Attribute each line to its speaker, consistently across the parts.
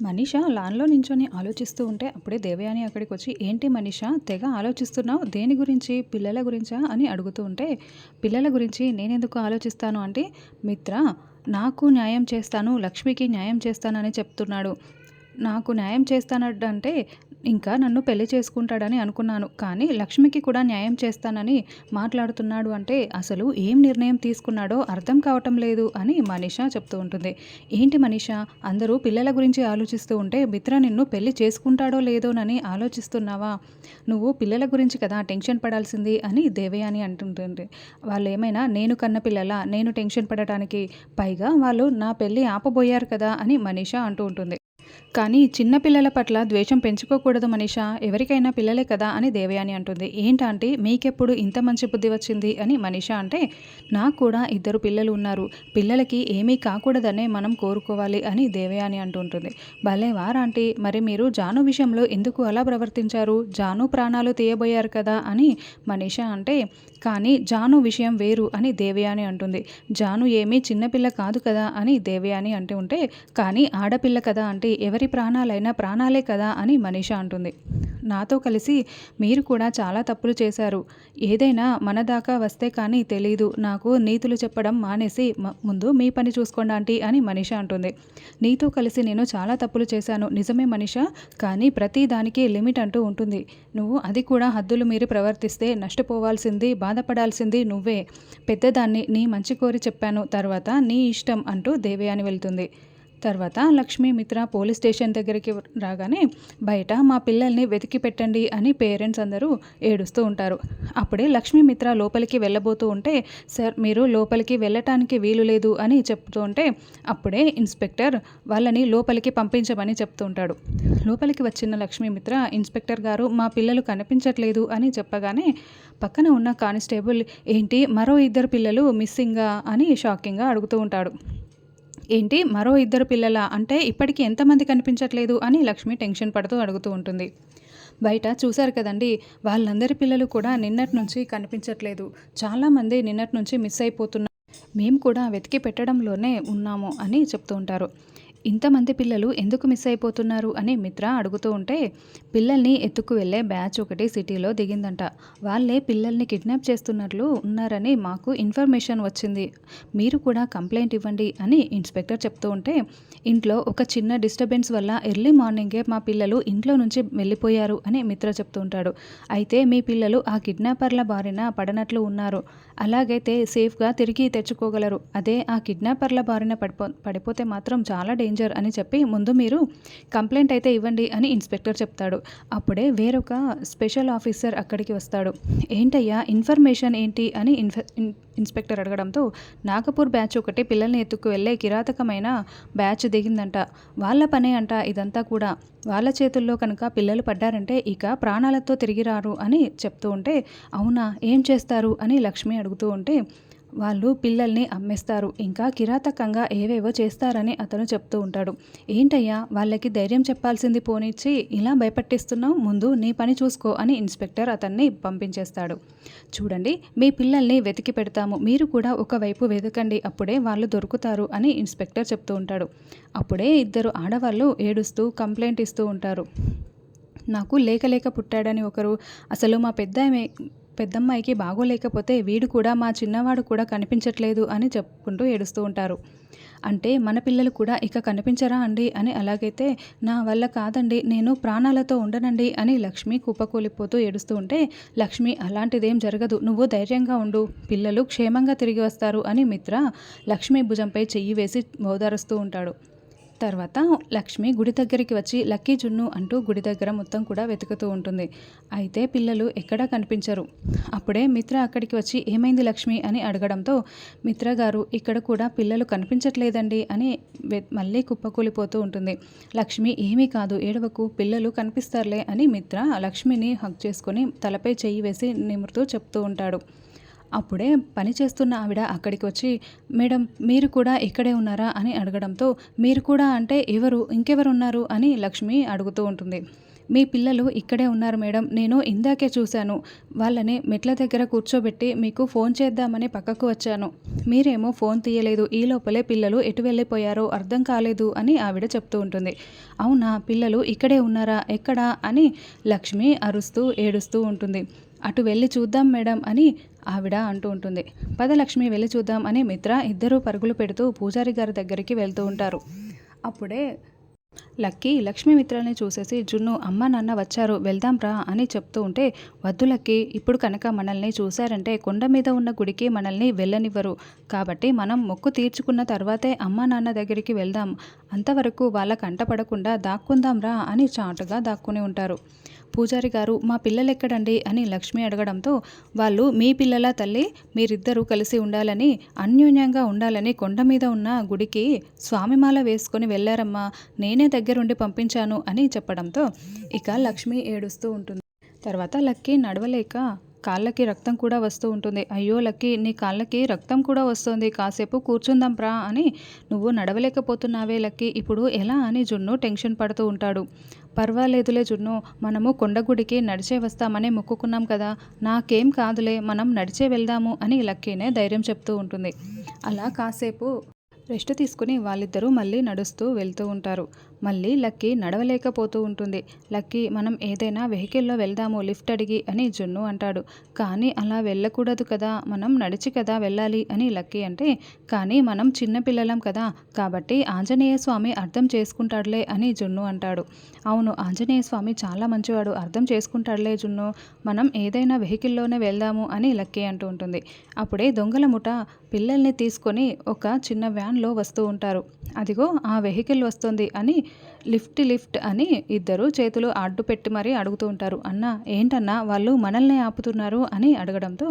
Speaker 1: మనీష లాన్లో నించొని ఆలోచిస్తూ ఉంటే అప్పుడే దేవయాని అక్కడికి వచ్చి ఏంటి మనీష తెగ ఆలోచిస్తున్నావు? దేని గురించి? పిల్లల గురించా? అని అడుగుతూ ఉంటే పిల్లల గురించి నేనెందుకు ఆలోచిస్తాను అంటే మిత్ర నాకు న్యాయం చేస్తాను లక్ష్మికి న్యాయం చేస్తానని చెప్తున్నాడు. నాకు న్యాయం చేస్తానంటే ఇంకా నన్ను పెళ్ళి చేసుకుంటాడని అనుకున్నాను. కానీ లక్ష్మికి కూడా న్యాయం చేస్తానని మాట్లాడుతున్నాడు అంటే అసలు ఏం నిర్ణయం తీసుకున్నాడో అర్థం కావటం లేదు అని మనీషా చెప్తూ ఉంటుంది. ఏంటి మనీషా? అందరూ పిల్లల గురించి ఆలోచిస్తూ ఉంటే మిత్ర నిన్ను పెళ్ళి చేసుకుంటాడో లేదోనని ఆలోచిస్తున్నావా? నువ్వు పిల్లల గురించి కదా టెన్షన్ పడాల్సింది అని దేవయాని అంటుంటుంది. వాళ్ళు ఏమైనా నేను కన్న పిల్లల? నేను టెన్షన్ పడటానికి? పైగా వాళ్ళు నా పెళ్ళి ఆపబోయారు కదా అని మనీషా అంటూ ఉంటుంది. కానీ చిన్న పిల్లల పట్ల ద్వేషం పెంచుకోకూడదు మనీషా. ఎవరికైనా పిల్లలే కదా అని దేవయాని అంటుంది. ఏంటంటే మీకెప్పుడు ఇంత మంచి బుద్ధి వచ్చింది అని మనీషా అంటే నాకు కూడా ఇద్దరు పిల్లలు ఉన్నారు. పిల్లలకి ఏమీ కాకూడదనే మనం కోరుకోవాలి అని దేవయాని అంటుంటుంది భలే వారాంటి మరి మీరు జాను విషయంలో ఎందుకు అలా ప్రవర్తించారు? జాను ప్రాణాలు తీయబోయారు కదా అని మనీషా అంటే కానీ జాను విషయం వేరు అని దేవయాని అంటుంది. జాను ఏమీ చిన్నపిల్ల కాదు కదా అని దేవయాని అంటూ ఉంటే కానీ ఆడపిల్ల కదా అంటే ఎవరి ప్రాణాలైనా ప్రాణాలే కదా అని మనీష అంటుంది. నాతో కలిసి మీరు కూడా చాలా తప్పులు చేశారు. ఏదైనా మన దాకా వస్తే కానీ తెలీదు. నాకు నీతులు చెప్పడం మానేసి ముందు మీ పని చూసుకోండి ఆంటీ అని మనీష అంటుంది. నీతో కలిసి నేను చాలా తప్పులు చేశాను. నిజమే మనీష. కానీ ప్రతి దానికి లిమిట్ అంటూ ఉంటుంది. నువ్వు అది కూడా హద్దులు మీరు ప్రవర్తిస్తే నష్టపోవాల్సింది బాధపడాల్సింది నువ్వే. పెద్దదాన్ని నీ మంచి కోరి చెప్పాను. తర్వాత నీ ఇష్టం అంటూ దేవయాని వెళ్తుంది. తర్వాత లక్ష్మీ మిత్ర పోలీస్ స్టేషన్ దగ్గరికి రాగానే బయట మా పిల్లల్ని వెతికి పెట్టండి అని పేరెంట్స్ అందరూ ఏడుస్తూ ఉంటారు. అప్పుడే లక్ష్మీ మిత్ర లోపలికి వెళ్ళబోతూ ఉంటే సార్ మీరు లోపలికి వెళ్ళటానికి వీలు లేదు అని చెప్తూ ఉంటే అప్పుడే ఇన్స్పెక్టర్ వాళ్ళని లోపలికి పంపించమని చెప్తూ ఉంటాడు. లోపలికి వచ్చిన లక్ష్మీ మిత్ర ఇన్స్పెక్టర్ గారు మా పిల్లలు కనిపించట్లేదు అని చెప్పగానే పక్కన ఉన్న కానిస్టేబుల్ ఏంటి మరో ఇద్దరు పిల్లలు మిస్సింగా అని షాకింగ్గా అడుగుతూ ఉంటాడు. ఏంటి మరో ఇద్దరు పిల్లల? అంటే ఇప్పటికీ ఎంతమంది కనిపించట్లేదు అని లక్ష్మి టెన్షన్ పడుతూ అడుగుతూ ఉంటుంది. బయట చూశారు కదండి వాళ్ళందరి పిల్లలు కూడా నిన్నటి నుంచి కనిపించట్లేదు. చాలామంది నిన్నటి నుంచి మిస్ అయిపోతున్నారు. మేము కూడా వెతికి పెట్టడంలోనే ఉన్నాము అని చెప్తూ ఉంటారు. ఇంతమంది పిల్లలు ఎందుకు మిస్ అయిపోతున్నారు అని మిత్ర అడుగుతూ ఉంటే పిల్లల్ని ఎత్తుకు వెళ్ళే బ్యాచ్ ఒకటి సిటీలో దిగిందంట. వాళ్ళే పిల్లల్ని కిడ్నాప్ చేస్తున్నట్లు ఉన్నారని మాకు ఇన్ఫర్మేషన్ వచ్చింది. మీరు కూడా కంప్లైంట్ ఇవ్వండి అని ఇన్స్పెక్టర్ చెప్తూ ఉంటే ఇంట్లో ఒక చిన్న డిస్టర్బెన్స్ వల్ల ఎర్లీ మార్నింగే మా పిల్లలు ఇంట్లో నుంచి వెళ్ళిపోయారు అని మిత్ర చెప్తూ ఉంటాడు. అయితే మీ పిల్లలు ఆ కిడ్నాపర్ల బారిన పడనట్లు ఉన్నారు. అలాగైతే సేఫ్గా తిరిగి తెచ్చుకోగలరు. అదే ఆ కిడ్నాపర్ల బారిన పడిపో పడిపోతే మాత్రం చాలా డేంజర్ అని చెప్పి ముందు మీరు కంప్లైంట్ అయితే ఇవ్వండి అని ఇన్స్పెక్టర్ చెప్తాడు. అప్పుడే వేరొక స్పెషల్ ఆఫీసర్ అక్కడికి వస్తాడు. ఏంటయ్యా ఇన్ఫర్మేషన్ ఏంటి? అని ఇన్ఫ ఇన్స్పెక్టర్ అడగడంతో నాగపూర్ బ్యాచ్ ఒకటి పిల్లల్ని ఎత్తుకు వెళ్ళే కిరాతకమైన బ్యాచ్ దిగిందంట. వాళ్ళ పనే అంట ఇదంతా కూడా. వాళ్ళ చేతుల్లో కనుక పిల్లలు పడ్డారంటే ఇక ప్రాణాలతో తిరిగి రారు అని చెప్తూ ఉంటే అవునా ఏం చేస్తారు? అని లక్ష్మి అడుగుతూ ఉంటే వాళ్ళు పిల్లల్ని అమ్మేస్తారు. ఇంకా కిరాతకంగా ఏవేవో చేస్తారని అతను చెప్తూ ఉంటాడు. ఏంటయ్యా వాళ్ళకి ధైర్యం చెప్పాల్సింది పోనిచ్చి ఇలా భయపట్టిస్తున్నావు? ముందు నీ పని చూసుకో అని ఇన్స్పెక్టర్ అతన్ని పంపించేస్తాడు. చూడండి మీ పిల్లల్ని వెతికి పెడతాము. మీరు కూడా ఒకవైపు వెతకండి. అప్పుడే వాళ్ళు దొరుకుతారు అని ఇన్స్పెక్టర్ చెప్తూ ఉంటాడు. అప్పుడే ఇద్దరు ఆడవాళ్ళు ఏడుస్తూ కంప్లైంట్ ఇస్తూ ఉంటారు. నాకు లేక లేక పుట్టాడని ఒకరు. అసలు మా పెద్ద పెద్దమ్మాయికి బాగోలేకపోతే వీడు కూడా మా చిన్నవాడు కూడా కనిపించట్లేదు అని చెప్పుకుంటూ ఏడుస్తూ ఉంటారు. అంటే మన పిల్లలు కూడా ఇక కనిపించరా అండి? అని అలాగైతే నా వల్ల కాదండి నేను ప్రాణాలతో ఉండనండి అని లక్ష్మి కుప్పకూలిపోతూ ఏడుస్తూ ఉంటే లక్ష్మి అలాంటిదేం జరగదు నువ్వు ధైర్యంగా ఉండు పిల్లలు క్షేమంగా తిరిగి వస్తారు అని మిత్ర లక్ష్మి భుజంపై చెయ్యి వేసి ఓదారుస్తూ ఉంటాడు. తర్వాత లక్ష్మి గుడి దగ్గరికి వచ్చి లక్కీ జున్ను అంటూ గుడి దగ్గర మొత్తం కూడా వెతుకుతూ ఉంటుంది. అయితే పిల్లలు ఎక్కడా కనిపించరు. అప్పుడే మిత్ర అక్కడికి వచ్చి ఏమైంది లక్ష్మి అని అడగడంతో మిత్ర గారు ఇక్కడ కూడా పిల్లలు కనిపించట్లేదండి అని మళ్ళీ కుప్పకూలిపోతూ ఉంటుంది. లక్ష్మి ఏమీ కాదు ఏడవకు పిల్లలు కనిపిస్తారులే అని మిత్ర లక్ష్మిని హక్ చేసుకొని తలపై చెయ్యి వేసి నిమురుతూ చెప్తూ ఉంటాడు. అప్పుడే పని చేస్తున్న ఆవిడ అక్కడికి వచ్చి మేడం మీరు కూడా ఇక్కడే ఉన్నారా? అని అడగడంతో మీరు కూడా అంటే ఎవరు ఇంకెవరు ఉన్నారు అని లక్ష్మి అడుగుతూ ఉంటుంది. మీ పిల్లలు ఇక్కడే ఉన్నారు మేడం నేను ఇందాకే చూశాను. వాళ్ళని మెట్ల దగ్గర కూర్చోబెట్టి మీకు ఫోన్ చేద్దామని పక్కకు వచ్చాను. మీరేమో ఫోన్ తీయలేదు ఈ లోపలే పిల్లలు ఎటు వెళ్ళిపోయారో అర్థం కాలేదు అని ఆవిడ చెప్తూ ఉంటుంది. అవునా పిల్లలు ఇక్కడే ఉన్నారా? ఎక్కడా? అని లక్ష్మి అరుస్తూ ఏడుస్తూ ఉంటుంది. అటు వెళ్ళి చూద్దాం మేడం అని ఆవిడ అంటూ ఉంటుంది. పదలక్ష్మి వెళ్ళి చూద్దాం అని మిత్ర ఇద్దరూ పరుగులు పెడుతూ పూజారి గారి దగ్గరికి వెళ్తూ ఉంటారు. అప్పుడే లక్కీ లక్ష్మీ మిత్రల్ని చూసేసి జున్ను అమ్మ నాన్న వచ్చారు వెళ్దాం రా అని చెప్తూ ఉంటే వద్దు లక్కీ ఇప్పుడు కనుక మనల్ని చూశారంటే కొండ మీద ఉన్న గుడికి మనల్ని వెళ్ళనివ్వరు. కాబట్టి మనం మొక్కు తీర్చుకున్న తర్వాతే అమ్మ నాన్న దగ్గరికి వెళ్దాం. అంతవరకు వాళ్ళ కంటపడకుండా దాక్కుందాం రా అని చాటుగా దాక్కుని ఉంటారు. పూజారి గారు మా పిల్లలు ఎక్కడండి అని లక్ష్మి అడగడంతో వాళ్ళు మీ పిల్లల తల్లి మీరిద్దరూ కలిసి ఉండాలని అన్యోన్యంగా ఉండాలని కొండ మీద ఉన్న గుడికి స్వామిమాల వేసుకొని వెళ్ళారమ్మా. నేనే దగ్గరుండి పంపించాను అని చెప్పడంతో ఇక లక్ష్మి ఏడుస్తూ ఉంటుంది. తర్వాత లక్కీ నడవలేక కాళ్ళకి రక్తం కూడా వస్తూ ఉంటుంది. అయ్యో లక్కీ నీ కాళ్ళకి రక్తం కూడా వస్తుంది. కాసేపు కూర్చుందాం ప్రా అని నువ్వు నడవలేకపోతున్నావే లక్కీ. ఇప్పుడు ఎలా? అని జున్ను టెన్షన్ పడుతూ ఉంటాడు. పర్వాలేదులే జున్ను మనము కొండగుడికి నడిచే వస్తామని మొక్కుకున్నాం కదా నాకేం కాదులే మనం నడిచే వెళ్దాము అని లక్కీనే ధైర్యం చెప్తూ ఉంటుంది. అలా కాసేపు రెస్ట్ తీసుకుని వాళ్ళిద్దరూ మళ్ళీ నడుస్తూ వెళ్తూ ఉంటారు. మళ్ళీ లక్కీ నడవలేకపోతూ ఉంటుంది. లక్కీ మనం ఏదైనా వెహికల్లో వెళ్దాము లిఫ్ట్ అడిగి అని జున్ను అంటాడు. కానీ అలా వెళ్ళకూడదు కదా మనం నడిచి కదా వెళ్ళాలి అని లక్కీ అంటే కానీ మనం చిన్నపిల్లలం కదా కాబట్టి ఆంజనేయ స్వామి అర్థం చేసుకుంటాడులే అని జున్ను అంటాడు. అవును ఆంజనేయ స్వామి చాలా మంచివాడు అర్థం చేసుకుంటాడులే జున్ను. మనం ఏదైనా వెహికల్లోనే వెళ్దాము అని లక్కీ అంటూ ఉంటుంది. అప్పుడే దొంగల ముఠ పిల్లల్ని తీసుకొని ఒక చిన్న వ్యాన్ లో వస్తూ ఉంటారు. అదిగో ఆ వెహికల్ వస్తుంది అని లిఫ్ట్ లిఫ్ట్ అని ఇద్దరు చేతులు అడ్డు పెట్టి మరీ అడుగుతూ ఉంటారు. అన్న ఏంటన్నా వాళ్ళు మనల్ని ఆపుతున్నారు? అని అడగడంతో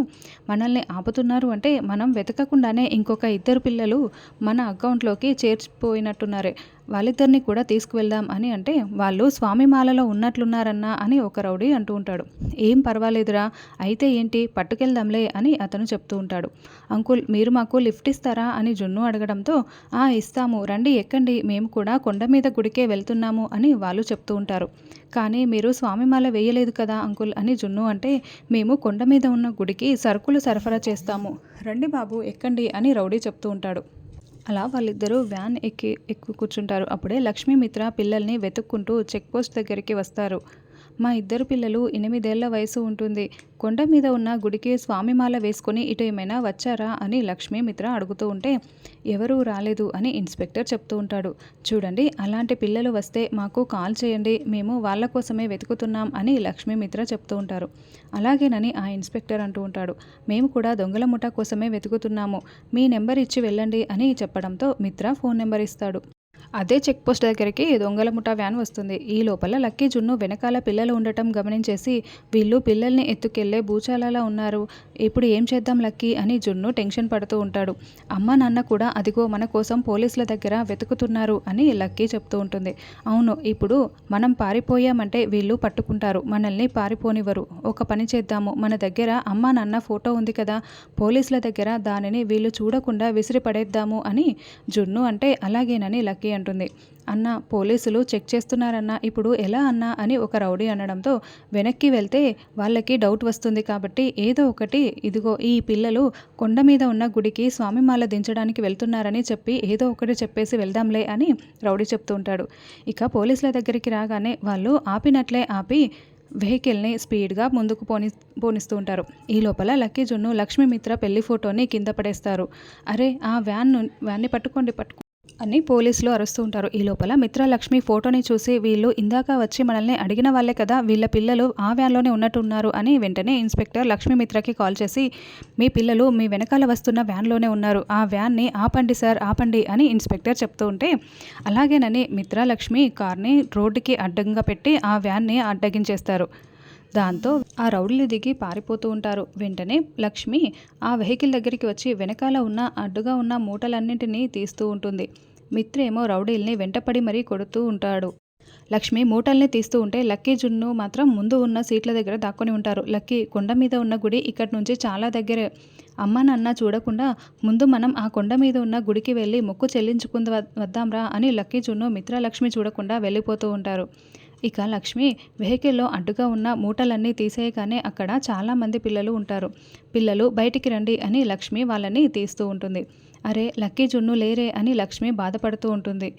Speaker 1: మనల్ని ఆపుతున్నారు అంటే మనం వెతకకుండానే ఇంకొక ఇద్దరు పిల్లలు మన అకౌంట్లోకి చేర్చిపోయినట్టున్నారే. వాళ్ళిద్దరిని కూడా తీసుకువెళ్దాం అని అంటే వాళ్ళు స్వామిమాలలో ఉన్నట్లున్నారన్నా అని ఒక రౌడీ అంటూ ఉంటాడు. ఏం పర్వాలేదురా అయితే ఏంటి? పట్టుకెళ్దాంలే అని అతను చెప్తూ ఉంటాడు. అంకుల్ మీరు మాకు లిఫ్ట్ ఇస్తారా? అని జున్ను అడగడంతో ఆ ఇస్తాము. రండి ఎక్కండి. మేము కూడా కొండ మీద గుడికే వెళ్తున్నాము అని వాళ్ళు చెప్తూ ఉంటారు. కానీ మీరు స్వామిమాల వేయలేదు కదా అంకుల్ అని జున్ను అంటే మేము కొండ మీద ఉన్న గుడికి సరుకులు సరఫరా చేస్తాము. రండి బాబు ఎక్కండి అని రౌడీ చెప్తూ ఉంటాడు. అలా వాళ్ళిద్దరూ వ్యాన్ ఎక్కి ఎక్కు కూర్చుంటారు. అప్పుడే లక్ష్మీమిత్ర పిల్లల్ని వెతుక్కుంటూ చెక్ పోస్ట్ దగ్గరికి వస్తారు. మా ఇద్దరు పిల్లలు ఎనిమిదేళ్ళ వయసు ఉంటుంది. కొండ మీద ఉన్న గుడికి స్వామిమాల వేసుకొని ఇటు ఏమైనా వచ్చారా అని లక్ష్మీమిత్ర అడుగుతూ ఉంటే ఎవరూ రాలేదు అని ఇన్స్పెక్టర్ చెప్తూ ఉంటాడు. చూడండి అలాంటి పిల్లలు వస్తే మాకు కాల్ చేయండి మేము వాళ్ళ కోసమే వెతుకుతున్నాం అని లక్ష్మీమిత్ర చెప్తూ ఉంటారు. అలాగేనని ఆ ఇన్స్పెక్టర్ అంటూ ఉంటాడు. మేము కూడా దొంగల ముఠ కోసమే వెతుకుతున్నాము. మీ నెంబర్ ఇచ్చి వెళ్ళండి అని చెప్పడంతో మిత్ర ఫోన్ నెంబర్ ఇస్తాడు. అదే చెక్ పోస్ట్ దగ్గరికి దొంగల ముఠా వ్యాన్ వస్తుంది. ఈ లోపల లక్కీ జున్ను వెనకాల పిల్లలు ఉండటం గమనించేసి వీళ్ళు పిల్లల్ని ఎత్తుకెళ్ళే భూచాలలా ఉన్నారు. ఇప్పుడు ఏం చేద్దాం లక్కీ అని జున్ను టెన్షన్ పడుతూ ఉంటాడు. అమ్మ నాన్న కూడా అదిగో మన కోసం పోలీసుల దగ్గర వెతుకుతున్నారు అని లక్కీ చెప్తూ ఉంటుంది. అవును ఇప్పుడు మనం పారిపోయామంటే వీళ్ళు పట్టుకుంటారు. మనల్ని పారిపోనివ్వరు. ఒక పని చేద్దాము. మన దగ్గర అమ్మ నాన్న ఫోటో ఉంది కదా. పోలీసుల దగ్గర దానిని వీళ్ళు చూడకుండా విసిరి పడేద్దాము అని జున్ను అంటే అలాగేనని లక్కీ అంటుంది. అన్న పోలీసులు చెక్ చేస్తున్నారన్న ఇప్పుడు ఎలా అన్నా? అని ఒక రౌడీ అనడంతో వెనక్కి వెళ్తే వాళ్ళకి డౌట్ వస్తుంది కాబట్టి ఏదో ఒకటి ఇదిగో ఈ పిల్లలు కొండ మీద ఉన్న గుడికి స్వామిమాల దించడానికి వెళ్తున్నారని చెప్పి ఏదో ఒకటి చెప్పేసి వెళ్దాంలే అని రౌడీ చెప్తూ ఉంటాడు. ఇక పోలీసుల దగ్గరికి రాగానే వాళ్ళు ఆపినట్లే ఆపి వెహికల్ని స్పీడ్గా ముందుకు పోని పోనిస్తూ ఉంటారు. ఈ లోపల లక్కీ జున్ను లక్ష్మీమిత్ర పెళ్ళి ఫోటోని కింద పడేస్తారు. అరే ఆ వ్యాన్ వ్యాన్ని పట్టుకోండి పట్టుకో అని పోలీసులు అరుస్తూ ఉంటారు. ఈ లోపల మిత్రలక్ష్మి ఫోటోని చూసి వీళ్ళు ఇందాక వచ్చి మనల్ని అడిగిన వాళ్ళే కదా వీళ్ళ పిల్లలు ఆ వ్యాన్లోనే ఉన్నట్టున్నారు అని వెంటనే ఇన్స్పెక్టర్ లక్ష్మీ మిత్రకి కాల్ చేసి మీ పిల్లలు మీ వెనకాల వస్తున్న వ్యాన్లోనే ఉన్నారు. ఆ వ్యాన్ని ఆపండి సార్ ఆపండి అని ఇన్స్పెక్టర్ చెప్తూ ఉంటే అలాగేనని మిత్రలక్ష్మి కార్ని రోడ్డుకి అడ్డంగా పెట్టి ఆ వ్యాన్ని అడ్డగించేస్తారు. దాంతో ఆ రౌడీలు దిగి పారిపోతూ ఉంటారు. వెంటనే లక్ష్మి ఆ వెహికల్ దగ్గరికి వచ్చి వెనకాల ఉన్న అడ్డుగా ఉన్న మూటలన్నింటినీ తీస్తూ ఉంటుంది. మిత్రేమో రౌడీల్ని వెంటపడి మరీ కొడుతూ ఉంటాడు. లక్ష్మి మూటల్ని తీస్తూ ఉంటే లక్కీ జున్ను మాత్రం ముందు ఉన్న సీట్ల దగ్గర దాక్కుని ఉంటారు. లక్కీ కొండ మీద ఉన్న గుడి ఇక్కడి నుంచి చాలా దగ్గరే. అమ్మ నాన్న చూడకుండా ముందు మనం ఆ కొండ మీద ఉన్న గుడికి వెళ్ళి మొక్కు చెల్లించుకుంది వద్దాంరా అని లక్కీ జున్ను మిత్రలక్ష్మి చూడకుండా వెళ్ళిపోతూ ఉంటారు. ఇక లక్ష్మి వెహికల్లో అడ్డుగా ఉన్న మూటలన్నీ తీసేయగానే అక్కడ చాలామంది పిల్లలు ఉంటారు. పిల్లలు బయటికి రండి అని లక్ష్మి వాళ్ళని తీస్తూ ఉంటుంది. అరే లక్కీ జున్ను లేరే అని లక్ష్మి బాధపడుతూ ఉంటుంది.